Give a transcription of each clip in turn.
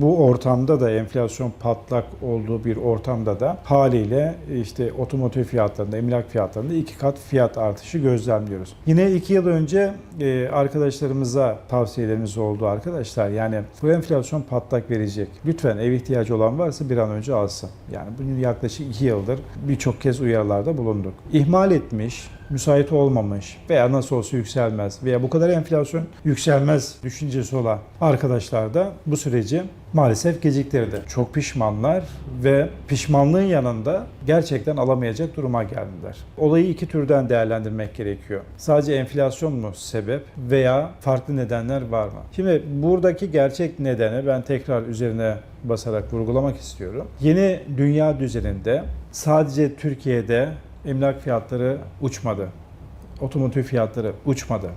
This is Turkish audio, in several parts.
Bu ortamda da enflasyon patlak olduğu bir ortamda da haliyle işte otomotiv fiyatlarında, emlak fiyatlarında iki kat fiyat artışı gözlemliyoruz. Yine iki yıl önce e, arkadaşlarımıza tavsiyelerimiz oldu arkadaşlar. Yani bu enflasyon patlak verecek. Lütfen ev ihtiyacı olan varsa bir an önce alsın. Yani bunun yaklaşık iki yıldır birçok kez uyarılarda bulunduk. İhmal etmiş, müsait olmamış veya nasıl olsa yükselmez veya bu kadar enflasyon yükselmez düşüncesi olan arkadaşlar da bu süreci maalesef geciktirdi. Çok pişmanlar ve pişmanlığın yanında gerçekten alamayacak duruma geldiler. Olayı iki türden değerlendirmek gerekiyor. Sadece enflasyon mu sebep veya farklı nedenler var mı? Şimdi buradaki gerçek nedeni ben tekrar üzerine basarak vurgulamak istiyorum. Yeni dünya düzeninde sadece Türkiye'de emlak fiyatları uçmadı. Otomotiv fiyatları uçmadı.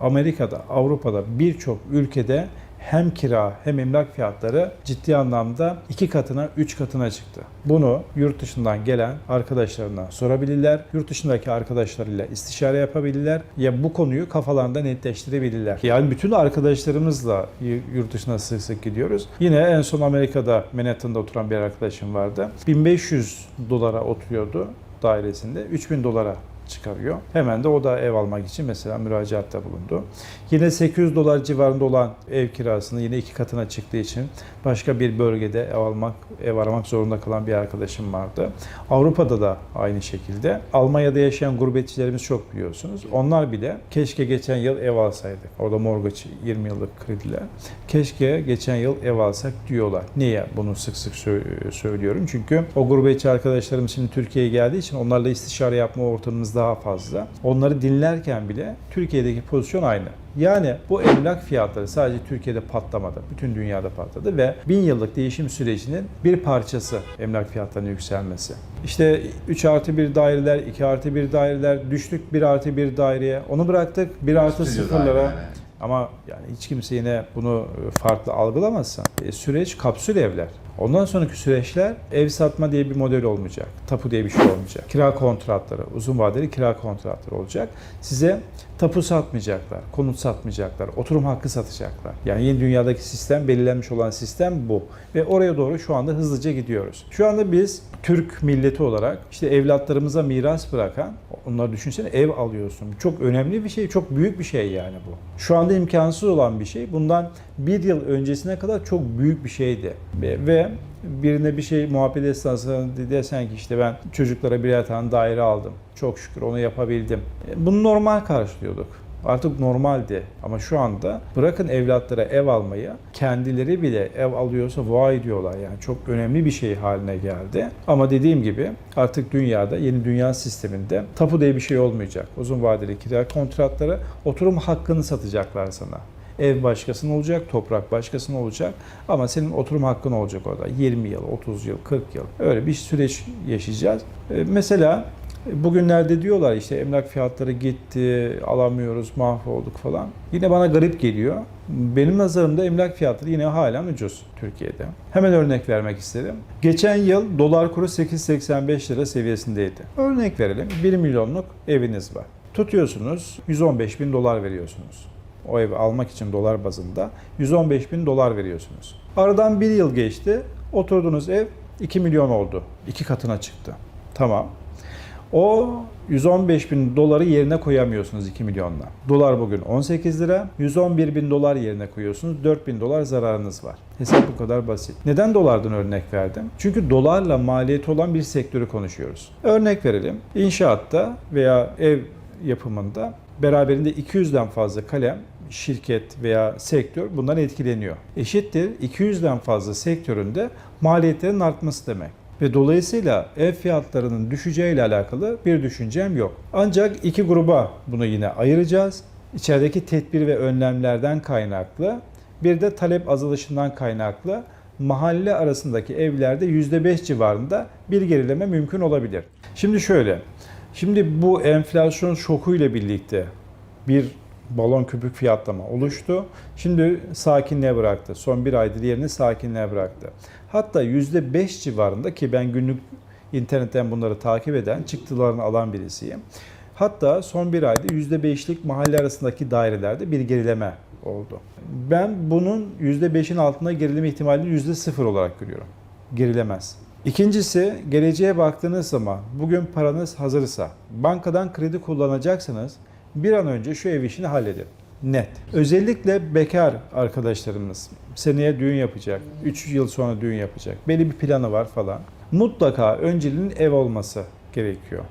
Amerika'da, Avrupa'da birçok ülkede hem kira hem emlak fiyatları ciddi anlamda iki katına, üç katına çıktı. Bunu yurt dışından gelen arkadaşlarına sorabilirler. Yurt dışındaki arkadaşlarıyla istişare yapabilirler. Ya bu konuyu kafalarında netleştirebilirler. Yani bütün arkadaşlarımızla yurt dışına sık sık gidiyoruz. Yine en son Amerika'da Manhattan'da oturan bir arkadaşım vardı. 1500 dolara oturuyordu dairesinde. 3000 dolara çıkarıyor. Hemen de o da ev almak için mesela müracaatta bulundu. Yine 800 dolar civarında olan ev kirasını yine iki katına çıktığı için başka bir bölgede ev almak, ev aramak zorunda kalan bir arkadaşım vardı. Avrupa'da da aynı şekilde. Almanya'da yaşayan gurbetçilerimiz çok biliyorsunuz. Onlar bile keşke geçen yıl ev alsaydık. Orada mortgage 20 yıllık krediler. Keşke geçen yıl ev alsak diyorlar. Niye bunu sık sık söylüyorum? Çünkü o gurbetçi arkadaşlarım şimdi Türkiye'ye geldiği için onlarla istişare yapma ortamımız daha fazla. Onları dinlerken bile Türkiye'deki pozisyon aynı. Yani bu emlak fiyatları sadece Türkiye'de patlamadı. Bütün dünyada patladı ve bin yıllık değişim sürecinin bir parçası emlak fiyatlarının yükselmesi. İşte 3 artı 1 daireler, 2 artı 1 daireler, düştük 1 artı 1 daireye. Onu bıraktık 1 artı Stüdyo sıfırlara. daire yani. Ama yani hiç kimse yine bunu farklı algılamazsa e, süreç kapsül evler. Ondan sonraki süreçler ev satma diye bir model olmayacak. Tapu diye bir şey olmayacak. Kira kontratları, uzun vadeli kira kontratları olacak. Size tapu satmayacaklar, konut satmayacaklar, oturum hakkı satacaklar. Yani yeni dünyadaki sistem, belirlenmiş olan sistem bu. Ve oraya doğru şu anda hızlıca gidiyoruz. Şu anda biz Türk milleti olarak işte evlatlarımıza miras bırakan, onları düşünsene ev alıyorsun. Çok önemli bir şey, çok büyük bir şey yani bu. Şu anda imkansız olan bir şey. Bundan bir yıl öncesine kadar çok büyük bir şeydi. Ve, ve birine bir şey muhabbet esnasında desen ki işte ben çocuklara birer tane daire aldım. Çok şükür onu yapabildim. E, Bunu normal karşılıyorduk. Artık normaldi ama şu anda bırakın evlatlara ev almayı kendileri bile ev alıyorsa vay diyorlar yani çok önemli bir şey haline geldi. Ama dediğim gibi artık dünyada yeni dünya sisteminde tapu diye bir şey olmayacak. Uzun vadeli kira kontratları oturum hakkını satacaklar sana. Ev başkasının olacak, toprak başkasının olacak ama senin oturum hakkın olacak orada. 20 yıl, 30 yıl, 40 yıl öyle bir süreç yaşayacağız. E, Mesela bugünlerde diyorlar işte emlak fiyatları gitti, alamıyoruz, mahvolduk falan. Yine bana garip geliyor. Benim nazarımda emlak fiyatları yine halen ucuz Türkiye'de. Hemen örnek vermek istedim. Geçen yıl dolar kuru 8.85 lira seviyesindeydi. Örnek verelim. 1 milyonluk eviniz var. Tutuyorsunuz 115 bin dolar veriyorsunuz o evi almak için dolar bazında 115 bin dolar veriyorsunuz. Aradan bir yıl geçti. Oturduğunuz ev 2 milyon oldu. İki katına çıktı. Tamam. O 115 bin doları yerine koyamıyorsunuz 2 milyonla. Dolar bugün 18 lira. 111 bin dolar yerine koyuyorsunuz. 4 bin dolar zararınız var. Hesap bu kadar basit. Neden dolardan örnek verdim? Çünkü dolarla maliyeti olan bir sektörü konuşuyoruz. Örnek verelim. İnşaatta veya ev yapımında beraberinde 200'den fazla kalem şirket veya sektör bundan etkileniyor. Eşittir 200'den fazla sektöründe maliyetlerin artması demek. Ve dolayısıyla ev fiyatlarının düşeceğiyle alakalı bir düşüncem yok. Ancak iki gruba bunu yine ayıracağız. İçerideki tedbir ve önlemlerden kaynaklı bir de talep azalışından kaynaklı mahalle arasındaki evlerde %5 civarında bir gerileme mümkün olabilir. Şimdi şöyle, şimdi bu enflasyon şokuyla birlikte bir balon küpük fiyatlama oluştu. Şimdi sakinliğe bıraktı. Son bir aydır yerini sakinliğe bıraktı. Hatta %5 civarında ki ben günlük internetten bunları takip eden, çıktılarını alan birisiyim. Hatta son bir ayda %5'lik mahalle arasındaki dairelerde bir gerileme oldu. Ben bunun %5'in altında gerileme ihtimalini %0 olarak görüyorum. Gerilemez. İkincisi geleceğe baktığınız zaman bugün paranız hazırsa bankadan kredi kullanacaksanız bir an önce şu ev işini halledin. Net. Özellikle bekar arkadaşlarımız seneye düğün yapacak, 3 yıl sonra düğün yapacak. Belli bir planı var falan. Mutlaka önceliğinin ev olması gerekiyor.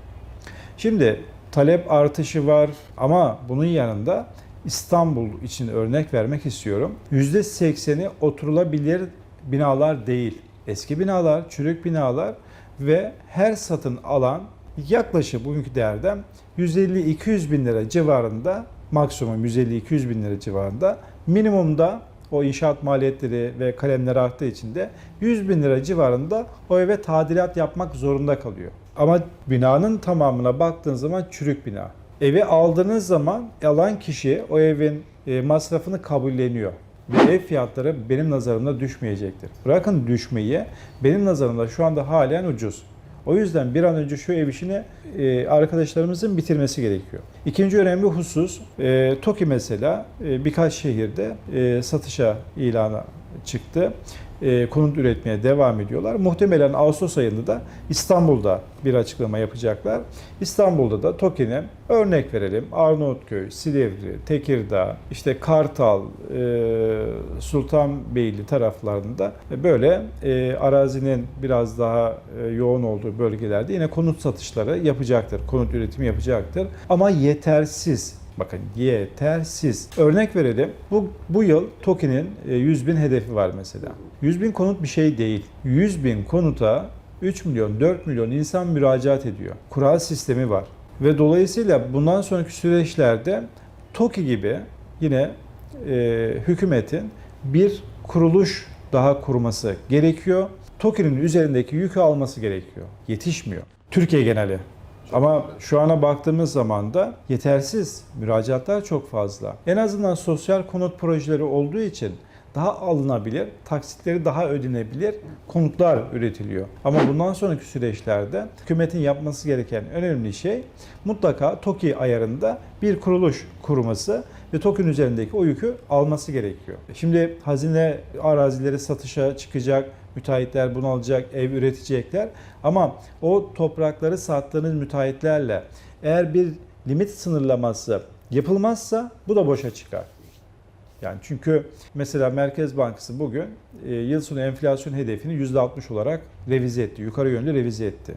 Şimdi talep artışı var ama bunun yanında İstanbul için örnek vermek istiyorum. %80'i oturulabilir binalar değil. Eski binalar, çürük binalar ve her satın alan yaklaşık bugünkü değerden 150-200 bin lira civarında maksimum 150-200 bin lira civarında minimumda o inşaat maliyetleri ve kalemler arttığı için de 100 bin lira civarında o eve tadilat yapmak zorunda kalıyor. Ama binanın tamamına baktığın zaman çürük bina. Evi aldığınız zaman alan kişi o evin e, masrafını kabulleniyor. Ve ev fiyatları benim nazarımda düşmeyecektir. Bırakın düşmeyi, benim nazarımda şu anda halen ucuz. O yüzden bir an önce şu ev işini e, arkadaşlarımızın bitirmesi gerekiyor. İkinci önemli husus, e, TOKİ mesela e, birkaç şehirde e, satışa ilana çıktı. E, konut üretmeye devam ediyorlar. Muhtemelen Ağustos ayında da İstanbul'da bir açıklama yapacaklar. İstanbul'da da TOKİ'ne örnek verelim. Arnavutköy, Silivri, Tekirdağ, işte Kartal, e, Sultanbeyli taraflarında böyle e, arazinin biraz daha yoğun olduğu bölgelerde yine konut satışları yapacaktır. Konut üretimi yapacaktır. Ama yetersiz. Bakın yetersiz. Örnek verelim. Bu, bu yıl TOKİ'nin e, 100 bin hedefi var mesela. 100 bin konut bir şey değil. 100 bin konuta 3 milyon, 4 milyon insan müracaat ediyor. Kura sistemi var. Ve dolayısıyla bundan sonraki süreçlerde TOKİ gibi yine e, hükümetin bir kuruluş daha kurması gerekiyor. TOKİ'nin üzerindeki yükü alması gerekiyor. Yetişmiyor. Türkiye geneli. Ama şu ana baktığımız zaman da yetersiz. Müracaatlar çok fazla. En azından sosyal konut projeleri olduğu için daha alınabilir, taksitleri daha ödenebilir konutlar üretiliyor. Ama bundan sonraki süreçlerde hükümetin yapması gereken önemli şey mutlaka TOKİ ayarında bir kuruluş kurması ve TOKİ'nin üzerindeki o yükü alması gerekiyor. Şimdi hazine arazileri satışa çıkacak, müteahhitler bunu alacak, ev üretecekler. Ama o toprakları sattığınız müteahhitlerle eğer bir limit sınırlaması yapılmazsa bu da boşa çıkar. Yani çünkü mesela Merkez Bankası bugün e, yıl sonu enflasyon hedefini %60 olarak revize etti. Yukarı yönlü revize etti.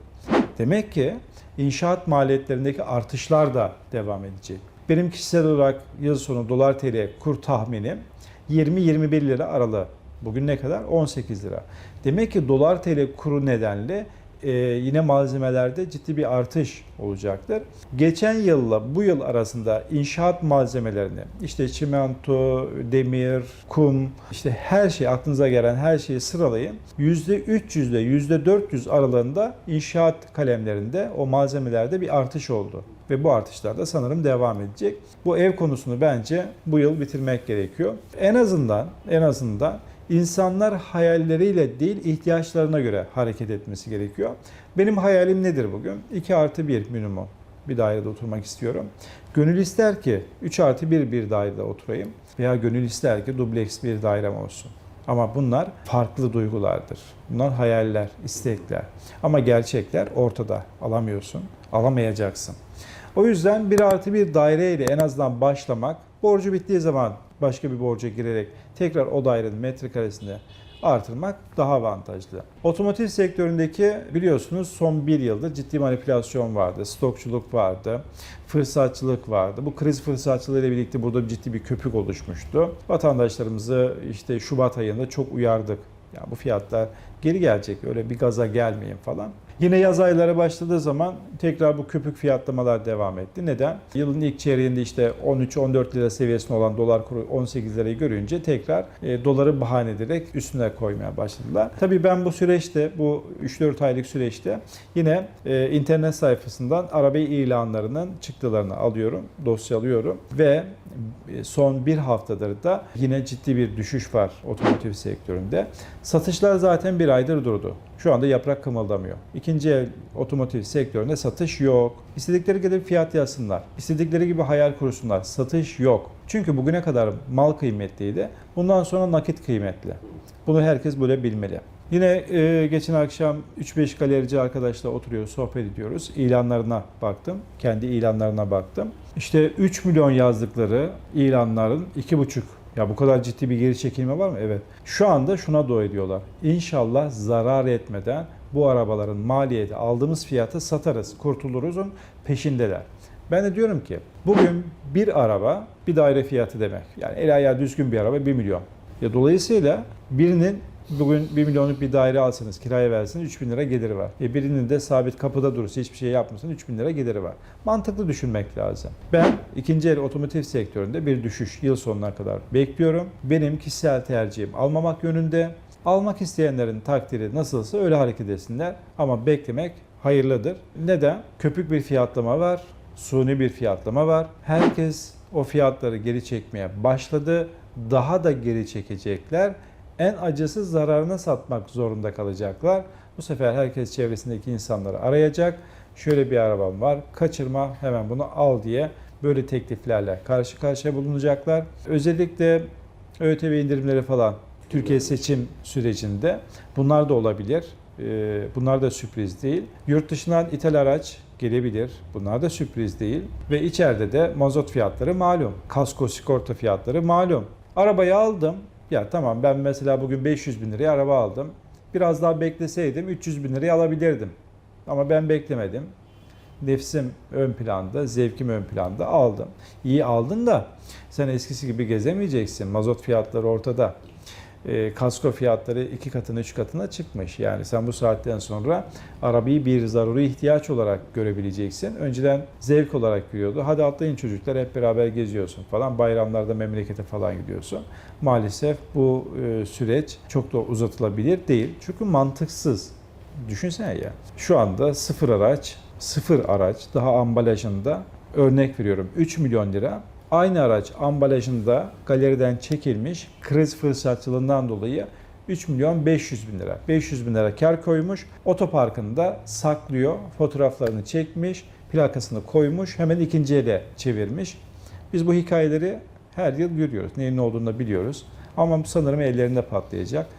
Demek ki inşaat maliyetlerindeki artışlar da devam edecek. Benim kişisel olarak yıl sonu dolar TL kur tahminim 20-21 lira aralığı. Bugün ne kadar? 18 lira. Demek ki dolar TL kuru nedenle e, yine malzemelerde ciddi bir artış olacaktır. Geçen yılla bu yıl arasında inşaat malzemelerini işte çimento, demir, kum işte her şey aklınıza gelen her şeyi sıralayın. %300 ile %400 aralığında inşaat kalemlerinde o malzemelerde bir artış oldu. Ve bu artışlar da sanırım devam edecek. Bu ev konusunu bence bu yıl bitirmek gerekiyor. En azından en azından insanlar hayalleriyle değil ihtiyaçlarına göre hareket etmesi gerekiyor. Benim hayalim nedir bugün? 2 artı 1 minimum bir dairede oturmak istiyorum. Gönül ister ki 3 artı 1 bir dairede oturayım veya gönül ister ki dubleks bir dairem olsun. Ama bunlar farklı duygulardır. Bunlar hayaller, istekler. Ama gerçekler ortada. Alamıyorsun, alamayacaksın. O yüzden 1 artı 1 daireyle en azından başlamak, borcu bittiği zaman başka bir borca girerek tekrar o dairenin metrekaresini artırmak daha avantajlı. Otomotiv sektöründeki biliyorsunuz son bir yılda ciddi manipülasyon vardı, stokçuluk vardı, fırsatçılık vardı. Bu kriz fırsatçılığı ile birlikte burada ciddi bir köpük oluşmuştu. Vatandaşlarımızı işte Şubat ayında çok uyardık. Ya bu fiyatlar geri gelecek öyle bir gaza gelmeyin falan. Yine yaz ayları başladığı zaman tekrar bu köpük fiyatlamalar devam etti. Neden? Yılın ilk çeyreğinde işte 13-14 lira seviyesinde olan dolar kuru 18 lirayı görünce tekrar e, doları bahane ederek üstüne koymaya başladılar. Tabii ben bu süreçte, bu 3-4 aylık süreçte yine e, internet sayfasından araba ilanlarının çıktılarını alıyorum, dosyalıyorum ve son bir haftadır da yine ciddi bir düşüş var otomotiv sektöründe. Satışlar zaten bir aydır durdu. Şu anda yaprak kımıldamıyor. İkinci el otomotiv sektöründe satış yok. İstedikleri gibi fiyat yazsınlar. İstedikleri gibi hayal kursunlar. Satış yok. Çünkü bugüne kadar mal kıymetliydi. Bundan sonra nakit kıymetli. Bunu herkes böyle bilmeli. Yine e, geçen akşam 3-5 galerici arkadaşla oturuyoruz, sohbet ediyoruz. İlanlarına baktım. Kendi ilanlarına baktım. İşte 3 milyon yazdıkları ilanların 2,5 ya bu kadar ciddi bir geri çekilme var mı? Evet. Şu anda şuna dua ediyorlar. İnşallah zarar etmeden bu arabaların maliyeti aldığımız fiyatı satarız, kurtuluruzun peşindeler. Ben de diyorum ki bugün bir araba bir daire fiyatı demek. Yani el ayağı düzgün bir araba 1 milyon. Ya dolayısıyla birinin bugün 1 milyonluk bir daire alsanız kiraya versiniz 3 bin lira geliri var. E birinin de sabit kapıda durursa hiçbir şey yapmasın 3 bin lira geliri var. Mantıklı düşünmek lazım. Ben ikinci el otomotiv sektöründe bir düşüş yıl sonuna kadar bekliyorum. Benim kişisel tercihim almamak yönünde. Almak isteyenlerin takdiri nasılsa öyle hareket etsinler ama beklemek hayırlıdır. Neden? Köpük bir fiyatlama var, suni bir fiyatlama var. Herkes o fiyatları geri çekmeye başladı. Daha da geri çekecekler. En acısı zararına satmak zorunda kalacaklar. Bu sefer herkes çevresindeki insanları arayacak. Şöyle bir arabam var, kaçırma hemen bunu al diye böyle tekliflerle karşı karşıya bulunacaklar. Özellikle ÖTV indirimleri falan Türkiye seçim sürecinde bunlar da olabilir. Ee, Bunlar da sürpriz değil. Yurt dışından ithal araç gelebilir. Bunlar da sürpriz değil. Ve içeride de mazot fiyatları malum. Kasko sigorta fiyatları malum. Arabayı aldım. Ya tamam ben mesela bugün 500 bin liraya araba aldım. Biraz daha bekleseydim 300 bin liraya alabilirdim. Ama ben beklemedim. Nefsim ön planda, zevkim ön planda aldım. İyi aldın da sen eskisi gibi gezemeyeceksin. Mazot fiyatları ortada. E, kasko fiyatları iki katına, üç katına çıkmış. Yani sen bu saatten sonra arabayı bir zaruri ihtiyaç olarak görebileceksin. Önceden zevk olarak görüyordu. Hadi atlayın çocuklar hep beraber geziyorsun falan. Bayramlarda memlekete falan gidiyorsun. Maalesef bu e, süreç çok da uzatılabilir değil. Çünkü mantıksız. Düşünsene ya. Şu anda sıfır araç, sıfır araç daha ambalajında örnek veriyorum 3 milyon lira. Aynı araç ambalajında galeriden çekilmiş kriz fırsatçılığından dolayı 3 milyon 500 bin lira. 500 bin lira kar koymuş. Otoparkında saklıyor. Fotoğraflarını çekmiş. Plakasını koymuş. Hemen ikinci ele çevirmiş. Biz bu hikayeleri her yıl görüyoruz. Neyin ne olduğunu da biliyoruz. Ama sanırım ellerinde patlayacak.